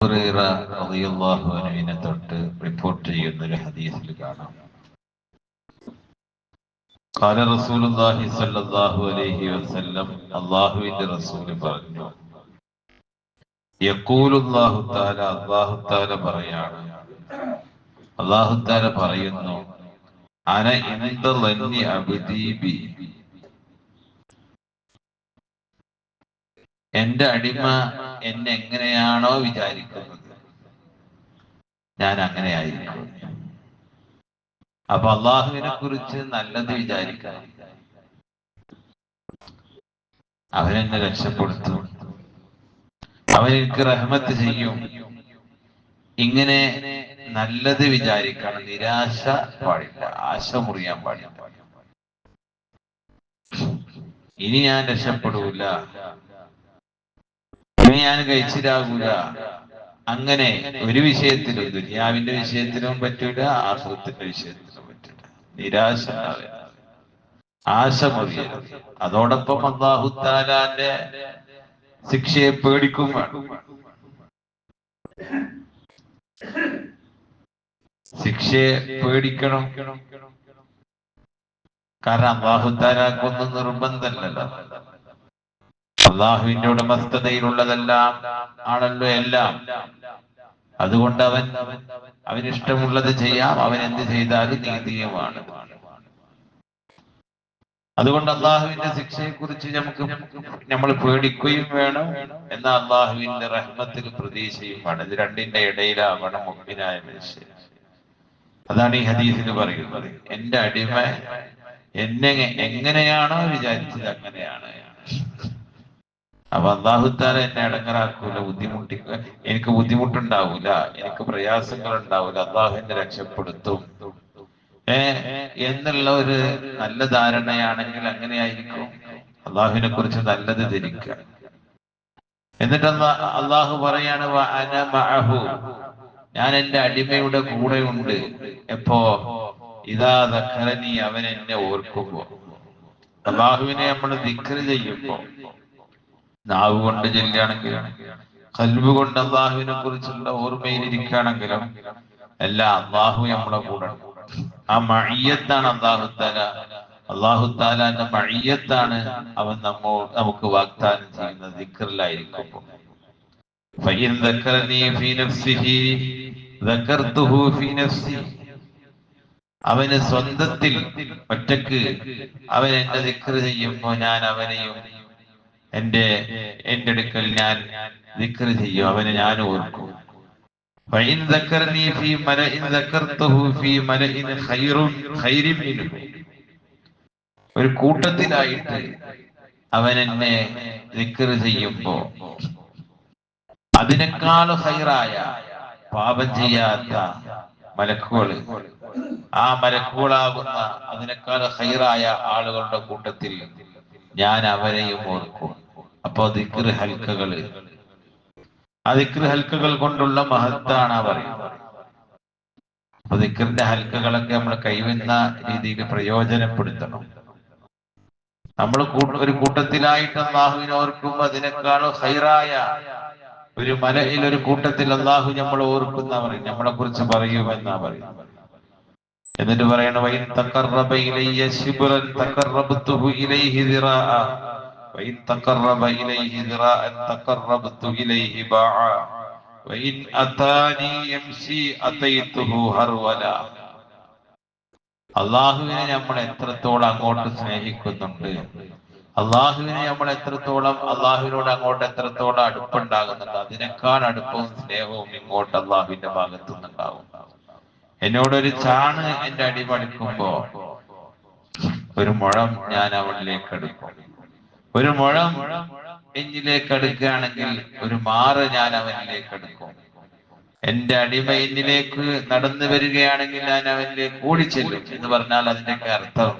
റളിയല്ലാഹുവിനെ തൊട്ട് റിപ്പോർട്ട് ചെയ്യുന്ന ഒരു ഹദീസിൽ കാണാം قال رسول الله صلى الله عليه وسلم അള്ളാഹുവിന്റെ റസൂൽ പറഞ്ഞു യഖൂലു അല്ലാഹു തആല അല്ലാഹു തആല പറയാണ് അല്ലാഹു തആല പറയുന്നു അന ഇന്ദ ലന്നി അബ്ദി ബി എന്റെ അടിമ എന്നെ എങ്ങനെയാണോ വിചാരിക്കുന്നത്. ഞാൻ അങ്ങനെ ആയിരിക്കും അപ്പൊ അള്ളാഹുവിനെ കുറിച്ച് നല്ലത് വിചാരിക്കണം അവനെന്നെ രക്ഷപ്പെടുത്തും. അവൻ എനിക്ക് റഹ്മത്ത് ചെയ്യും. ഇങ്ങനെ നല്ലത് വിചാരിക്കണം. നിരാശ പാടില്ല. ആശ മുറിയാൻ പാടില്ല. ഇനി ഞാൻ രക്ഷപ്പെടൂല. ഞാൻ കഴിച്ചിലാകൂല അങ്ങനെ ഒരു വിഷയത്തിലും ദുനിയാവിന്റെ വിഷയത്തിലും പറ്റൂല ആഹൃത്തിന്റെ വിഷയത്തിലും പറ്റൂല. നിരാശ. ആശ മുറിയരുത് അതോടൊപ്പം അള്ളാഹുത്താലാന്റെ ശിക്ഷയെ പേടിക്കും ശിക്ഷയെ പേടിക്കണം. കാരണം അള്ളാഹുത്താലാക്കൊന്നും നിർബന്ധമല്ലല്ലോ. അള്ളാഹുവിന്റെ ഉടമസ്ഥതയിലുള്ളതെല്ലാം ആണല്ലോ എല്ലാം. അതുകൊണ്ട് അവൻ അവനിഷ്ടമുള്ളത് ചെയ്യാം അവൻ എന്ത് ചെയ്താലും നീതിയുമാണ്. അതുകൊണ്ട് അള്ളാഹുവിന്റെ ശിക്ഷയെ കുറിച്ച് നമുക്ക് നമ്മൾ പേടിക്കുകയും വേണം എന്നാൽ അള്ളാഹുവിന്റെ റഹ്മത്തിൽ പ്രതീക്ഷയും വേണം ഇത് രണ്ടിന്റെ ഇടയിലാവണം മുമ്പിനായ മനുഷ്യൻ. അതാണ് ഈ ഹദീസിൽ പറയുന്നത്. എന്റെ അടിമ എന്നെ എങ്ങനെയാണോ വിചാരിച്ചത് അങ്ങനെയാണ്. അപ്പൊ അള്ളാഹുത്താല എന്നെ അടങ്ങറാക്കൂല ബുദ്ധിമുട്ടി എനിക്ക് ബുദ്ധിമുട്ടുണ്ടാവൂല എനിക്ക് പ്രയാസങ്ങൾ ഉണ്ടാവൂല അള്ളാഹു എന്നെ രക്ഷപ്പെടുത്തും. ഏ എന്നുള്ള ഒരു നല്ല ധാരണയാണെങ്കിൽ അങ്ങനെയായിരിക്കും. അള്ളാഹുവിനെ കുറിച്ച് നല്ലത് ധരിക്കുക. എന്നിട്ട് അള്ളാഹു പറയാണ് മഅഹു." ഞാൻ എന്റെ അടിമയുടെ കൂടെ ഉണ്ട് എപ്പോ? ഇതാ ദഖറനി അവൻ എന്നെ ഓർക്കുമ്പോ. അള്ളാഹുവിനെ നമ്മൾ ദിക്കറി ചെയ്യുമ്പോ. നാവ് കൊണ്ട് ചെല്ലുകയാണെങ്കിലും കൽബ് കൊണ്ട് അള്ളാഹുവിനെ കുറിച്ചുള്ള ഓർമ്മയിലിരിക്കുകയാണെങ്കിലും എല്ലാം അള്ളാഹു നമ്മളെ കൂടെ ഉണ്ട്. ആ മഴിയത്താണ് അള്ളാഹുത്താല അള്ളാഹുത്താലാന്റെ മഴിയത്താണ് അവൻ നമ്മോ നമുക്ക് വാഗ്ദാനം ചെയ്യുന്ന ദിക്കറിലായിരിക്കുമ്പോൾ فإن ذكرني في نفسه ذكرته في نفسي അവന് സ്വന്തത്തിൽ ഒറ്റക്ക് അവൻ എന്റെ ദിക്റ് ചെയ്യുമ്പോ ഞാൻ അവനെയും എന്റെ എന്റെ അടുക്കൽ ഞാൻ ദിക്കർ ചെയ്യും അവനെ ഞാൻ ഓർക്കും. ഒരു കൂട്ടത്തിലായിട്ട് അവൻ എന്നെ ദിക്കർ ചെയ്യുമ്പോ അതിനേക്കാൾ ഹൈറായ പാപം ചെയ്യാത്ത മലക്കുകൾ ആ മലക്കുകളാകുന്ന അതിനേക്കാൾ ഹൈറായ ആളുകളുടെ കൂട്ടത്തിൽ ഞാൻ അവരെയും ഓർക്കും. അപ്പോ ദിക്ർ ഹൽക്കകൾ ആ ദിക്ർ ഹൽക്കകൾ കൊണ്ടുള്ള മഹത്താണ് അവർ പറയുന്നത്. അപ്പൊ ദിക്റിന്റെ ഹൽക്കകളൊക്കെ നമ്മൾ കൈവന്ന രീതിയിൽ പ്രയോജനപ്പെടുത്തണം. നമ്മൾ ഒരു കൂട്ടത്തിലായിട്ട് അള്ളാഹുവിനെ ഓർക്കും അതിനേക്കാളും ഹൈറായ ഒരു മലയിൽ ഒരു കൂട്ടത്തിൽ അള്ളാഹു നമ്മൾ ഓർക്കുന്ന പറയും നമ്മളെ കുറിച്ച് പറയുമെന്നാ പറയുന്നത്. എന്നിട്ട് പറയണ വൈ തക്കറബ ഇലയ്യ ശിബ്റൻ തഖറബ്തുഹു ഇലൈഹി ദിറാഅ. വൈ തക്കറബ ഇലൈഹി ദിറാഅ തഖറബ്തു ഇലൈഹി ബാഅ. വൈൻ അതാനി യംശി അതൈതുഹു ഹർവല. അല്ലാഹുവിനെ നമ്മൾ എത്രത്തോളം അങ്ങോട്ട് സ്നേഹിക്കുന്നുണ്ട്. അള്ളാഹുവിനെ നമ്മൾ എത്രത്തോളം അള്ളാഹുവിനോട് അങ്ങോട്ട് എത്രത്തോളം അടുപ്പുണ്ടാകുന്നുണ്ട് അതിനേക്കാൾ അടുപ്പവും സ്നേഹവും ഇങ്ങോട്ട് അള്ളാഹുവിന്റെ ഭാഗത്തു നിന്നുണ്ടാവും എന്നോടൊരു ചാണ് എന്റെ അടി പണിക്കുമ്പോ ഒരു മുഴം ഞാൻ അവളിലേക്ക് എടുക്കും. ഒരു മുഴം എന്നിലേക്ക് എടുക്കുകയാണെങ്കിൽ ഒരു മാറ് ഞാൻ അവനിലേക്ക് എടുക്കും. എന്റെ അടിമ എന്നിലേക്ക് നടന്നു വരികയാണെങ്കിൽ ഞാൻ അവനിലേക്ക് ഓടിച്ചെല്ലും എന്ന് പറഞ്ഞാൽ അതിന്റെയൊക്കെ അർത്ഥം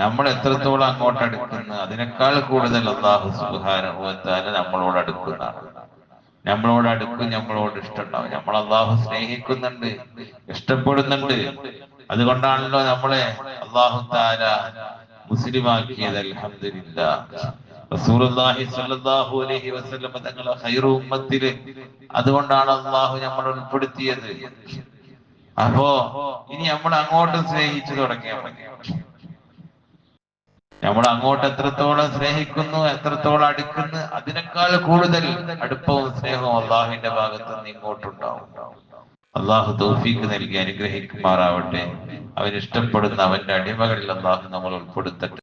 നമ്മൾ എത്രത്തോളം അങ്ങോട്ട് അടുക്കുന്നു അതിനേക്കാൾ കൂടുതൽ അള്ളാഹു സുഹാനുഭവത്താൽ നമ്മളോട് അടുക്കുന്നതാണ്. നമ്മളോട് അടുക്കും നമ്മളോട് ഇഷ്ടമുണ്ടാവും. നമ്മൾ അള്ളാഹു സ്നേഹിക്കുന്നുണ്ട് ഇഷ്ടപ്പെടുന്നുണ്ട്. അതുകൊണ്ടാണല്ലോ നമ്മളെ അള്ളാഹു താര മുസ്ലിമാക്കിയത്. അലഹമില്ല അതുകൊണ്ടാണ് അള്ളാഹു നമ്മൾ ഉൾപ്പെടുത്തിയത്. അപ്പോ ഇനി നമ്മൾ അങ്ങോട്ട് സ്നേഹിച്ചു തുടങ്ങിയാൽ മതി. നമ്മൾ അങ്ങോട്ട് എത്രത്തോളം സ്നേഹിക്കുന്നു എത്രത്തോളം അടുക്കുന്നു അതിനേക്കാൾ കൂടുതൽ അടുപ്പവും സ്നേഹവും അള്ളാഹുവിന്റെ ഭാഗത്ത് നിന്ന് ഇങ്ങോട്ടുണ്ടാവും. അള്ളാഹു തൗഫീക്ക് നൽകി അനുഗ്രഹിക്കുമാറാവട്ടെ. അവൻ ഇഷ്ടപ്പെടുന്ന അവന്റെ അടിമകളിൽ അള്ളാഹു നമ്മൾ ഉൾപ്പെടുത്തട്ടെ.